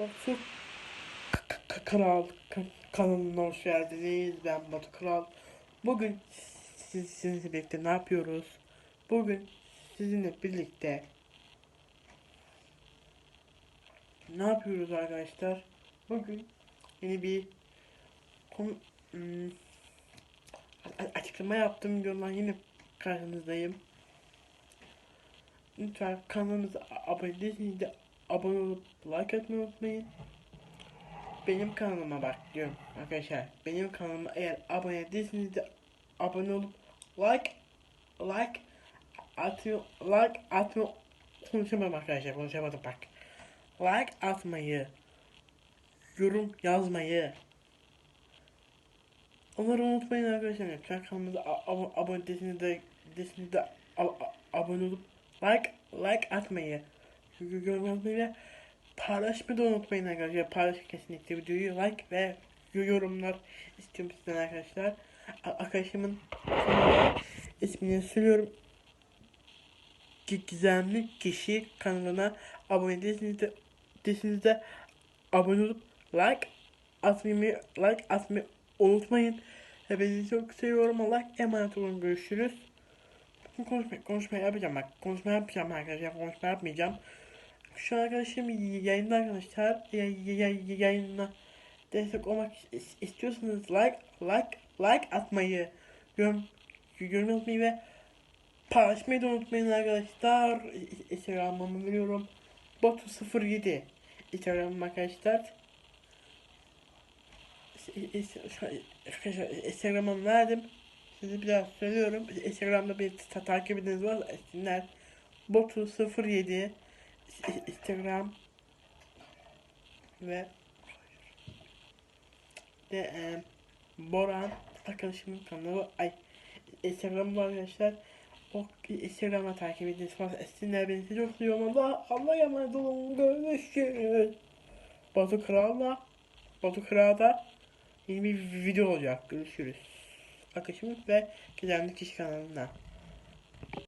Batu K- K- Kral K- kanalına hoş geldiniz. Ben Batu Kral. Bugün siz, sizinle birlikte ne yapıyoruz? Bugün sizinle birlikte ne yapıyoruz arkadaşlar? Bugün yeni bir konu hmm, açıklama yaptım videodan yine karşınızdayım. Lütfen kanalımıza abone değilseniz de abone olup like atmayı unutmayın. Benim kanalıma bak diyorum arkadaşlar. Benim kanalıma eğer abone değilseniz de abone olup like like atıyor like atma konuşamadım arkadaşlar konuşamadım bak. Like atmayı yorum yazmayı Onları unutmayın arkadaşlar. Lütfen kanalımıza abone değilseniz de, de abone olup like like atmayı yazmayı ve paylaşmayı da unutmayın arkadaşlar. Paylaşın kesinlikle videoyu like ve yorumlar istiyorum sizden arkadaşlar. Arkadaşımın ismini söylüyorum. Gi- Gizemli kişi kanalına abone değilseniz de, değilseniz de abone olup like atmayı like atmayı unutmayın. Hepinizi çok seviyorum. Allah emanet olun. Görüşürüz. Konuşma, konuşma yapacağım bak. Konuşma yapacağım arkadaşlar. Konuşma yapmayacağım. Şu an arkadaşım yayında arkadaşlar. Yay, yay, yayına destek olmak is- istiyorsanız like, like, like atmayı, yorum, yorum atmayı ve paylaşmayı da unutmayın arkadaşlar. Instagram'ımı veriyorum. Botu07 Instagram'ım arkadaşlar. Instagram'ımı verdim. Size bir daha söylüyorum. Instagram'da bir ta- takip ediniz var. Esinler Botu 07 İ- Instagram ve de e, Boran arkadaşımın kanalı. Ay Instagram'da arkadaşlar. O Instagram'a takip ediniz. Esinler beni çok seviyorum Allah Allah emanet olun görüşürüz Batu Kral'la Batu Kral'da yeni bir video olacak. Görüşürüz. Arkadaşımız ve gizemli kişi kanalında